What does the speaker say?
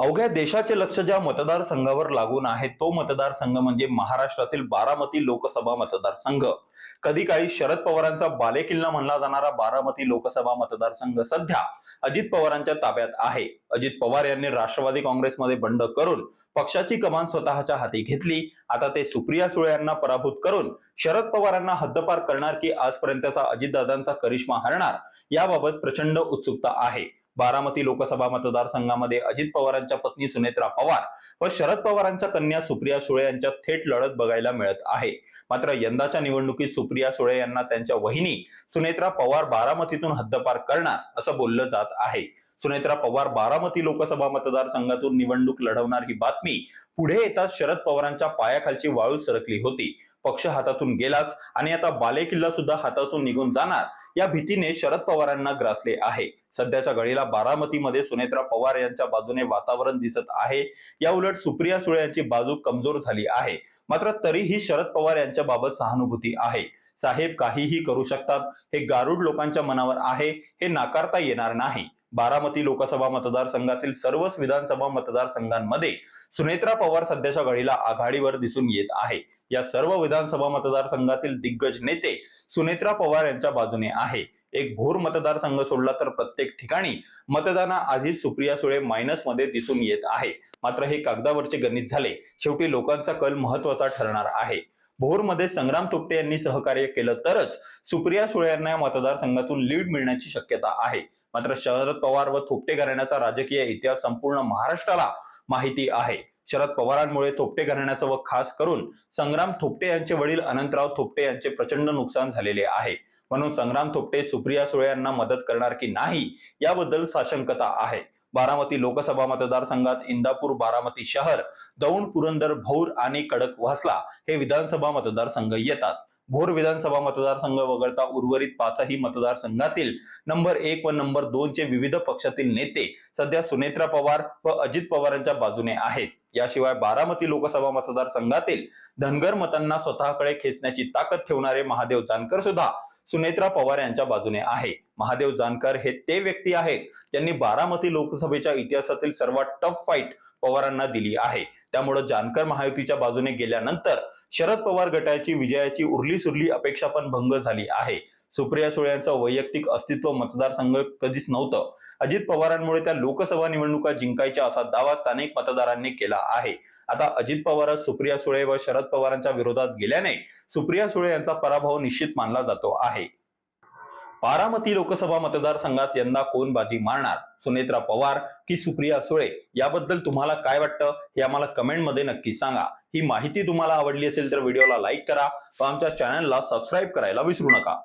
अवघ्या देशाचे लक्ष ज्या मतदारसंघावर लागून आहे तो मतदारसंघ म्हणजे महाराष्ट्रातील बारामती लोकसभा मतदारसंघ. कधी काळी शरद पवारांचा बालेकिल्ला म्हणला जाणारा बारामती लोकसभा मतदारसंघ सध्या अजित पवारांच्या ताब्यात आहे. अजित पवार यांनी राष्ट्रवादी काँग्रेसमध्ये बंड करून पक्षाची कमान स्वतःच्या हाती घेतली. आता ते सुप्रिया सुळे यांना पराभूत करून शरद पवारांना हद्दपार करणार की आजपर्यंतचा अजितदादांचा करिश्मा हरणार याबाबत प्रचंड उत्सुकता आहे. बारामती लोकसभा मतदारसंघामध्ये अजित पवारांच्या पत्नी सुनेत्रा पवार व शरद पवारांच्या कन्या सुप्रिया सुळे यांच्यात थेट लढत बघायला मिळत आहे. मात्र यंदाच्या निवडणुकीत सुप्रिया सुळे यांना त्यांच्या वहिनी सुनेत्रा पवार बारामतीतून हद्दपार करणार असं बोललं जात आहे. सुनेत्रा पवार बारामती लोकसभा मतदारसंघातून निवडणूक लढवणार ही बातमी पुढे येताच शरद पवारांच्या पायाखालची वाळू सरकली होती. पक्ष हातातून गेलाच आणि आता बालेकिल्ला सुद्धा हातातून निघून जाणार या भीतीने शरद पवारांना ग्रासले आहे. सध्याच्या घडीला बारामतीमध्ये सुनेत्रा पवार यांच्या बाजूने वातावरण दिसत आहे. या उलट सुप्रिया सुळे यांची बाजू कमजोर झाली आहे. मात्र तरीही शरद पवार यांच्या बाबत सहानुभूती आहे. साहेब काहीही करू शकतात. हे गारुड लोकांच्या मनावर आहे. हे नाकारता येणार नाही. बारामती लोकसभा मतदारसंघातील सर्वच विधानसभा मतदारसंघांमध्ये सुनेत्रा पवार सध्याच्या घडीला आघाडीवर दिसून येत आहे. या सर्व विधानसभा मतदारसंघातील दिग्गज नेते सुनेत्रा पवार यांच्या बाजूने आहे. एक भोर मतदारसंघ सोडला तर प्रत्येक ठिकाणी मतदानाआधी सुप्रिया सुळे मायनसमध्ये दिसून येत आहे. मात्र हे कागदावरचे गणित झाले. शेवटी लोकांचा कल महत्त्वाचा ठरणार आहे. भोरमध्ये संग्राम तुपटे यांनी सहकार्य केलं तरच सुप्रिया सुळे यांना या मतदारसंघातून लीड मिळण्याची शक्यता आहे. मात्र शरद पवार व थोपटे घराण्याचा राजकीय इतिहास संपूर्ण महाराष्ट्राला माहिती आहे. शरद पवारांमुळे थोपटे घराण्याचं व खास करून संग्राम थोपटे यांचे वडील अनंतराव थोपटे यांचे प्रचंड नुकसान झालेले आहे. म्हणून संग्राम थोपटे सुप्रिया सुळे यांना मदत करणार की नाही याबद्दल साशंकता आहे. बारामती लोकसभा मतदारसंघात इंदापूर बारामती शहर दौंड पुरंदर भौर आणि कडक वासला हे विधानसभा मतदारसंघ येतात. भोर विधानसभा मतदारसंघ वगळता उर्वरित पाचही मतदारसंघातील नंबर एक व नंबर दोनचे विविध पक्षातील नेते सध्या सुनेत्रा पवार व अजित पवारांच्या बाजूने आहेत. याशिवाय बारामती लोकसभा मतदारसंघातील धनगर मतांना स्वतःकडे खेचण्याची ताकद ठेवणारे महादेव जानकर सुद्धा सुनेत्रा पवार यांच्या बाजूने आहे. महादेव जानकर हे ते व्यक्ती आहेत ज्यांनी बारामती लोकसभेच्या इतिहासातील सर्वात टफ फाईट पवारांना दिली आहे. त्यामुळे जानकर महायुतीच्या बाजूने गेल्यानंतर शरद पवार गटाची विजयाची उरली सुरली अपेक्षा पण भंग झाली आहे. सुप्रिया सुळे यांचं वैयक्तिक अस्तित्व मतदारसंघ कधीच नव्हतं. अजित पवारांमुळे त्या लोकसभा निवडणुका जिंकायच्या असा दावा स्थानिक मतदारांनी केला आहे. आता अजित पवार सुप्रिया सुळे व शरद पवारांच्या विरोधात गेल्याने सुप्रिया सुळे यांचा पराभव निश्चित मानला जातो आहे. बारामती लोकसभा मतदारसंघात यंदा कोण बाजी मारणार? सुनेत्रा पवार की सुप्रिया सुळे? याबद्दल तुम्हाला काय वाटतं? हे आम्हाला कमेंटमध्ये नक्की सांगा. ही माहिती तुम्हाला आवडली असेल तर व्हिडिओला लाईक करा व आमच्या चॅनलला सबस्क्राईब करायला विसरू नका.